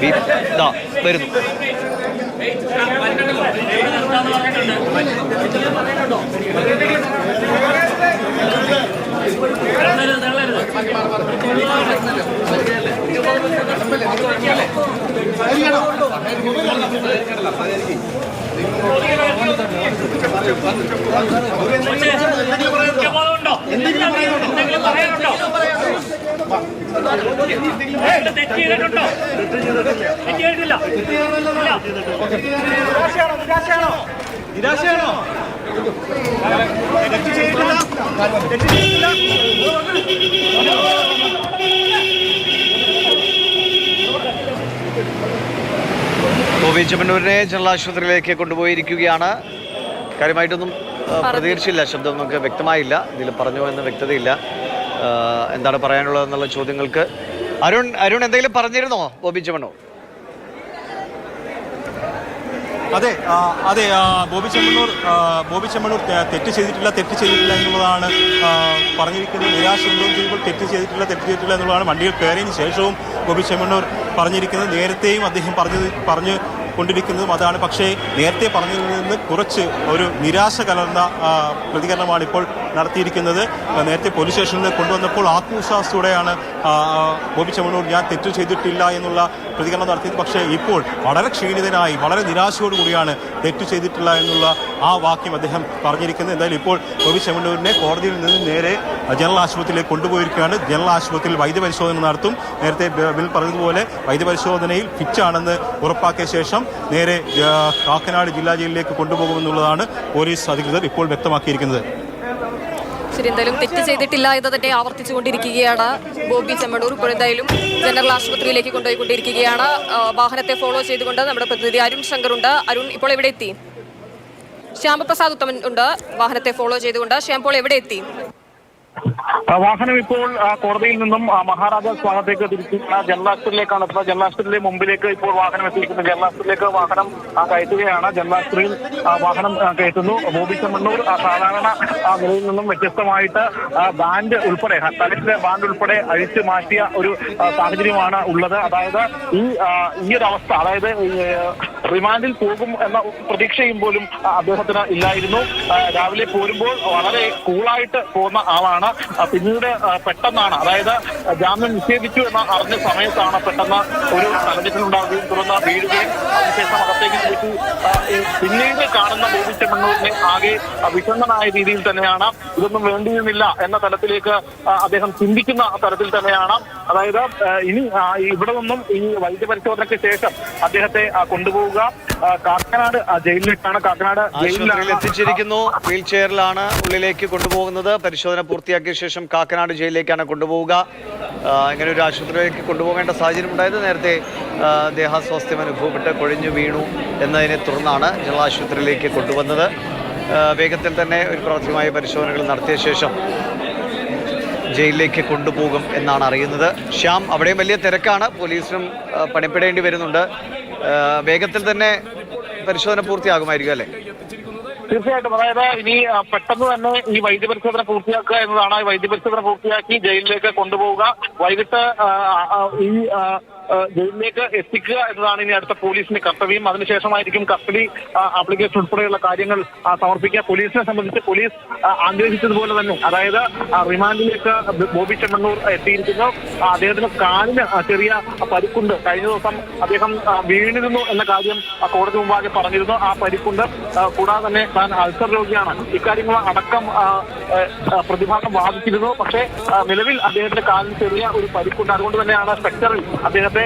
B- ദാ എന്തെങ്കിലും പറയാനുണ്ടോ എന്തെങ്കിലും പറയാനുണ്ടോ? തെറ്റ് ചെയ്തിട്ടുണ്ടോ തെറ്റ് ചെയ്തിട്ടില്ല നിരാശയാണോ തെറ്റ് ചെയ്തിട്ടില്ല തെറ്റ് ചെയ്തിട്ടില്ല ഗോപി ചെമ്മണ്ണൂരിനെ ജനറൽ ആശുപത്രിയിലേക്ക് കൊണ്ടുപോയിരിക്കുകയാണ് കാര്യമായിട്ടൊന്നും പ്രതികരിച്ചില്ല. ശബ്ദം നമുക്ക് വ്യക്തമായില്ല. ഇതിൽ പറഞ്ഞു എന്ന് വ്യക്തതയില്ല. ആ, പറയാനുള്ളത് എന്നുള്ള ചോദ്യങ്ങൾക്ക് അരുൺ അരുൺ എന്തെങ്കിലും പറഞ്ഞിരുന്നോ ബോബി ചെമ്മണോ അതെ അതെ ബോബി ചെമ്മണ്ണൂർ ബോബി ചെമ്മണ്ണൂർ തെറ്റ് ചെയ്തിട്ടില്ല തെറ്റ് ചെയ്തിട്ടില്ല എന്നുള്ളതാണ് പറഞ്ഞിരിക്കുന്നത്. നിരാശ ഉണ്ടോ ചെയ്യുമ്പോൾ തെറ്റ് ചെയ്തിട്ടില്ല തെറ്റ് ചെയ്തിട്ടില്ല എന്നുള്ളതാണ് വണ്ടിയിൽ കയറിയതിന് ശേഷവും ബോബി ചെമ്മണ്ണൂർ പറഞ്ഞിരിക്കുന്നത്. നേരത്തെയും അദ്ദേഹം പറഞ്ഞത് പറഞ്ഞ് കൊണ്ടിരിക്കുന്നതും അതാണ്. പക്ഷേ നേരത്തെ പറഞ്ഞതിൽ നിന്ന് കുറച്ച് ഒരു നിരാശ കലർന്ന പ്രതികരണമാണ് ഇപ്പോൾ നടത്തിയിരിക്കുന്നത്. നേരത്തെ പോലീസ് സ്റ്റേഷനിൽ കൊണ്ടുവന്നപ്പോൾ ആത്മവിശ്വാസത്തോടെയാണ് ബോബി ചെമ്മണ്ണൂർ ഞാൻ തെറ്റ് ചെയ്തിട്ടില്ല എന്നുള്ള പ്രതികരണം നടത്തിയത്. പക്ഷേ ഇപ്പോൾ വളരെ ക്ഷീണിതനായി വളരെ നിരാശയോടുകൂടിയാണ് തെറ്റ് ചെയ്തിട്ടില്ല എന്നുള്ള ആ വാക്യം അദ്ദേഹം പറഞ്ഞിരിക്കുന്നത്. എന്തായാലും ഇപ്പോൾ ബോബി ചെമ്മണ്ണൂരിനെ കോടതിയിൽ നിന്ന് നേരെ ജനറൽ ആശുപത്രിയിലേക്ക് കൊണ്ടുപോയിരിക്കുകയാണ്. ജനറൽ ആശുപത്രിയിൽ വൈദ്യപരിശോധന നടത്തും. നേരത്തെ ബിൽ പറഞ്ഞതുപോലെ വൈദ്യപരിശോധനയിൽ ഫിറ്റാണെന്ന് ഉറപ്പാക്കിയ ശേഷം നേരെ കാക്കനാട് ജില്ലാ ജയിലിലേക്ക് കൊണ്ടുപോകുമെന്നുള്ളതാണ് പോലീസ് അധികൃതർ ഇപ്പോൾ വ്യക്തമാക്കിയിരിക്കുന്നത്. ശരി എന്തായാലും തെറ്റ് ചെയ്തിട്ടില്ല എന്ന് തന്നെ ആവർത്തിച്ചുകൊണ്ടിരിക്കുകയാണ് ബോബി ചെമ്മണൂർ ഇപ്പോൾ എന്തായാലും ജനറൽ ആശുപത്രിയിലേക്ക് കൊണ്ടുപോയിക്കൊണ്ടിരിക്കുകയാണ്. വാഹനത്തെ ഫോളോ ചെയ്തുകൊണ്ട് നമ്മുടെ പ്രതിനിധി അരുൺ ശങ്കർ ഉണ്ട് അരുൺ ഇപ്പോൾ എവിടെ എത്തി? ശ്യാമപ്രസാദ് ഉത്തമൻ ഉണ്ട്. വാഹനത്തെ ഫോളോ ചെയ്തുകൊണ്ട്. ശ്യാം ഇപ്പോൾ എവിടെ എത്തി? വാഹനം ഇപ്പോൾ കോടതിയിൽ നിന്നും മഹാരാജാസ് ഭാഗത്തേക്ക് തിരിച്ചിരിക്കുന്ന ജനറൽ ആശുപത്രിയിലേക്കാണ് എത്തുന്നത്. ജനറൽ ആശുപത്രിയിലെ മുമ്പിലേക്ക് ഇപ്പോൾ വാഹനം എത്തിയിരിക്കുന്നത് ജനറൽ ആശുപത്രിയിലേക്ക് വാഹനം കയറ്റുകയാണ്. ആ, വാഹനം കയറ്റുന്നു. ബോബി ചെമ്മണ്ണൂർ സാധാരണ നിലയിൽ നിന്നും വ്യത്യസ്തമായിട്ട് ബാൻഡ് ഉൾപ്പെടെ തലത്തിലെ ബാൻഡ് ഉൾപ്പെടെ അഴിച്ചു മാറ്റിയ ഒരു സാഹചര്യമാണ് ഉള്ളത്. അതായത് ഈ ഈ ഒരു അവസ്ഥ അതായത് റിമാൻഡിൽ പോകും എന്ന പ്രതീക്ഷയും പോലും അദ്ദേഹത്തിന് ഇല്ലായിരുന്നു. രാവിലെ പോരുമ്പോൾ വളരെ കൂളായിട്ട് പോകുന്ന ആളാണ്. പിന്നീട് പെട്ടെന്നാണ് അതായത് ജാമ്യം നിഷേധിച്ചു എന്ന് അറിഞ്ഞ സമയത്താണ് പെട്ടെന്ന് ഒരു തലചെറ്റലുണ്ടാവുകയും തുടർന്ന് വീഴുകയും അതിനുശേഷം അകത്തേക്ക് പോയി പിന്നീട് കാണുന്ന ബോബി ചെമ്മണ്ണൂരിനെ ആകെ വിഷണ്ണനായ രീതിയിൽ തന്നെയാണ്. ഇതൊന്നും വേണ്ടിയിരുന്നില്ല എന്ന തലത്തിലേക്ക് അദ്ദേഹം ചിന്തിക്കുന്ന തരത്തിൽ തന്നെയാണ്. അതായത് ഇനി ഇവിടെ നിന്നും ഈ വൈദ്യപരിശോധനയ്ക്ക് ശേഷം അദ്ദേഹത്തെ കൊണ്ടുപോവുക കാക്കനാട് ജയിലിലേക്കാണ് കാക്കനാട്. ജയിലിലാണ്. എത്തിച്ചിരിക്കുന്നു. വീൽ ചെയറിലാണ് ഉള്ളിലേക്ക് കൊണ്ടുപോകുന്നത്. പരിശോധന പൂർത്തിയാക്കിയ ശേഷം കാക്കനാട് ജയിലിലേക്കാണ് കൊണ്ടുപോവുക. ഇങ്ങനെ ഒരു ആശുപത്രിയിലേക്ക് കൊണ്ടുപോകേണ്ട സാഹചര്യം ഉണ്ടായത് നേരത്തെ ദേഹാസ്വാസ്ഥ്യം അനുഭവപ്പെട്ട് കൊഴിഞ്ഞു വീണു എന്നതിനെ തുടർന്നാണ് ജനറൽ ആശുപത്രിയിലേക്ക് കൊണ്ടുവന്നത്. വേഗത്തിൽ തന്നെ ഒരു പ്രാഥമികമായ പരിശോധനകൾ നടത്തിയ ശേഷം ജയിലിലേക്ക് കൊണ്ടുപോകും എന്നാണ് അറിയുന്നത്. ശ്യാം അവിടെയും വലിയ തിരക്കാണ്. പോലീസിനും പണിപ്പെടേണ്ടി വരുന്നുണ്ട്. വേഗത്തിൽ തന്നെ പരിശോധന പൂർത്തിയാകുമായിരിക്കും അല്ലേ? തീർച്ചയായിട്ടും. അതായത് ഇനി പെട്ടെന്ന് തന്നെ ഈ വൈദ്യപരിശോധന പൂർത്തിയാക്കുക എന്നതാണ്. വൈദ്യപരിശോധന പൂർത്തിയാക്കി ജയിലിലേക്ക് കൊണ്ടുപോവുക. വൈകിട്ട് ഈ ജയിലിലേക്ക് എത്തിക്കുക എന്നതാണ് ഇനി അടുത്ത പോലീസിന്റെ കർത്തവ്യം. അതിനുശേഷമായിരിക്കും കസ്റ്റഡി ആപ്ലിക്കേഷൻ ഉൾപ്പെടെയുള്ള കാര്യങ്ങൾ സമർപ്പിക്കുക. പോലീസിനെ സംബന്ധിച്ച് പോലീസ് ആഗ്രഹിച്ചതുപോലെ തന്നെ. അതായത് റിമാൻഡിലേക്ക് ബോബി ചെമ്മണ്ണൂർ എത്തിയിരിക്കുന്നു. അദ്ദേഹത്തിന് കാലിന് ചെറിയ പരിക്കുണ്ട്. കഴിഞ്ഞ ദിവസം അദ്ദേഹം വീണിരുന്നു എന്ന കാര്യം കോടതി മുമ്പാകെ പറഞ്ഞിരുന്നു. ആ പരിക്കുണ്ട്. കൂടാതെ തന്നെ താൻ അൾസർ രോഗിയാണ്. ഇക്കാര്യങ്ങൾ അടക്കം പ്രതിഭാഗം വാദിച്ചിരുന്നു. പക്ഷേ നിലവിൽ അദ്ദേഹത്തിന്റെ കാലിന് ചെറിയ ഒരു പരിക്കുണ്ട്. അതുകൊണ്ട് തന്നെയാണ് സ്പെക്ടറിൽ അദ്ദേഹത്തെ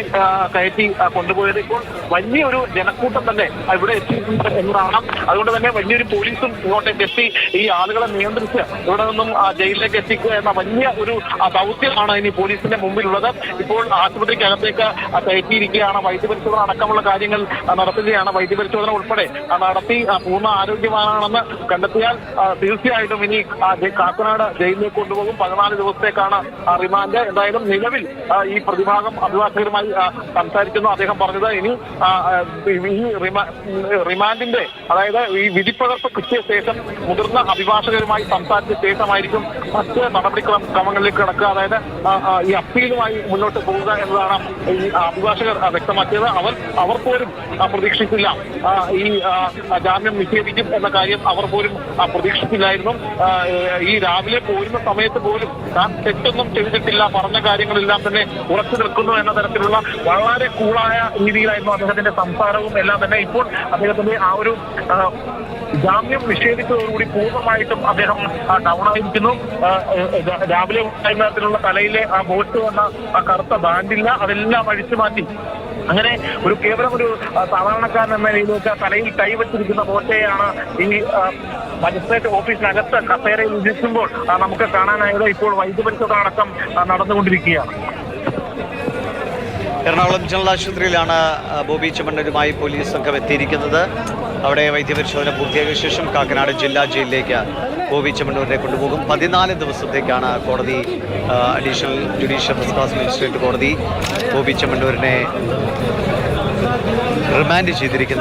കയറ്റി കൊണ്ടുപോയത്. ഇപ്പോൾ വലിയൊരു ജനക്കൂട്ടം തന്നെ ഇവിടെ എത്തിയിട്ടുണ്ട് എന്നതാണ്. അതുകൊണ്ട് തന്നെ വലിയൊരു പോലീസും ഇങ്ങോട്ടേക്ക് എത്തി ഈ ആളുകളെ നിയന്ത്രിച്ച് ഇവിടെ നിന്നും ജയിലിലേക്ക് എത്തിക്കുക എന്ന വലിയ ഒരു ദൗത്യമാണ് ഇനി പോലീസിന്റെ മുമ്പിലുള്ളത്. ഇപ്പോൾ ആശുപത്രിക്കകത്തേക്ക് കയറ്റിയിരിക്കുകയാണ്. വൈദ്യപരിശോധന അടക്കമുള്ള കാര്യങ്ങൾ നടത്തുകയാണ്. വൈദ്യപരിശോധന ഉൾപ്പെടെ നടത്തി പൂർണ ആരോഗ്യവാൻ കള്ളനാണെന്ന് കണ്ടെത്തിയാൽ തീർച്ചയായിട്ടും ഇനി കാക്കനാട് ജയിലിലേക്ക് കൊണ്ടുപോകും. പതിനാല് ദിവസത്തേക്കാണ് റിമാൻഡ്. എന്തായാലും നിലവിൽ ഈ പ്രതിഭാഗം അഭിഭാഷകരുമായി സംസാരിക്കുന്നു. അദ്ദേഹം പറഞ്ഞത് ഇനി ഈ റിമാൻഡിന്റെ അതായത് ഈ വിധിപ്പകർപ്പ് കിട്ടിയ ശേഷം മുതിർന്ന അഭിഭാഷകരുമായി സംസാരിച്ച ശേഷമായിരിക്കും മറ്റ് നടപടിക്രമ ക്രമങ്ങളിലേക്ക് കിടക്കുക. അതായത് ഈ അപ്പീലുമായി മുന്നോട്ട് പോവുക എന്നതാണ് ഈ അഭിഭാഷകർ വ്യക്തമാക്കിയത്. അവർ അവർ പോലും പ്രതീക്ഷിച്ചില്ല. ഈ ജാമ്യം നിഷേധിക്കും എന്ന കാര്യം അവർ പോലും പ്രതീക്ഷിച്ചില്ലായിരുന്നു. ഈ രാവിലെ പോരുന്ന സമയത്ത് പോലും താൻ തെറ്റൊന്നും ചെയ്തിട്ടില്ല പറഞ്ഞ കാര്യങ്ങളെല്ലാം തന്നെ ഉറച്ചു നിൽക്കുന്നു എന്ന തരത്തിലുള്ള വളരെ കൂളായ രീതിയിലായിരുന്നു അദ്ദേഹത്തിന്റെ സംസാരവും എല്ലാം തന്നെ. ഇപ്പോൾ അദ്ദേഹത്തിന്റെ ആ ഒരു ജാമ്യം നിഷേധിച്ചതോടുകൂടി പൂർണമായിട്ടും അദ്ദേഹം ഏ, രാവിലെ ഉണ്ടായിരുന്ന തലയിലെ ആ ബോട്ട് വന്ന ആ കറുത്ത ബാൻഡില്ല അതെല്ലാം അഴിച്ചു മാറ്റി അങ്ങനെ ഒരു കേവലം ഒരു സാധാരണക്കാരൻ എന്ന രീതിയിലേക്ക് തലയിൽ കൈവച്ചിരിക്കുന്ന പോറ്റയാണ് ഈ മജിസ്ട്രേറ്റ് ഓഫീസിനകത്ത് കസേരയിൽ ആ, നമുക്ക് കാണാനായത് ഇപ്പോൾ വൈദ്യുപരിശോധന അടക്കം നടന്നുകൊണ്ടിരിക്കുകയാണ്. എറണാകുളം ജനറൽ ആശുപത്രിയിലാണ് ബോബി ചെമ്മണ്ണനുമായി പോലീസ് സംഘം എത്തിയിരിക്കുന്നത്. അവിടെ വൈദ്യപരിശോധന പൂർത്തിയാക്കിയ ശേഷം കാക്കനാട് ജില്ലാ ജയിലിലേക്ക് ബോബി ചെമ്മണ്ണൂരിനെ കൊണ്ടുപോകും. പതിനാല് ദിവസത്തേക്കാണ് കോടതി additional judicial first class magistrate കോടതി ബോബി ചെമ്മണ്ണൂരിനെ റിമാൻഡ് ചെയ്തിരിക്കുന്നത്.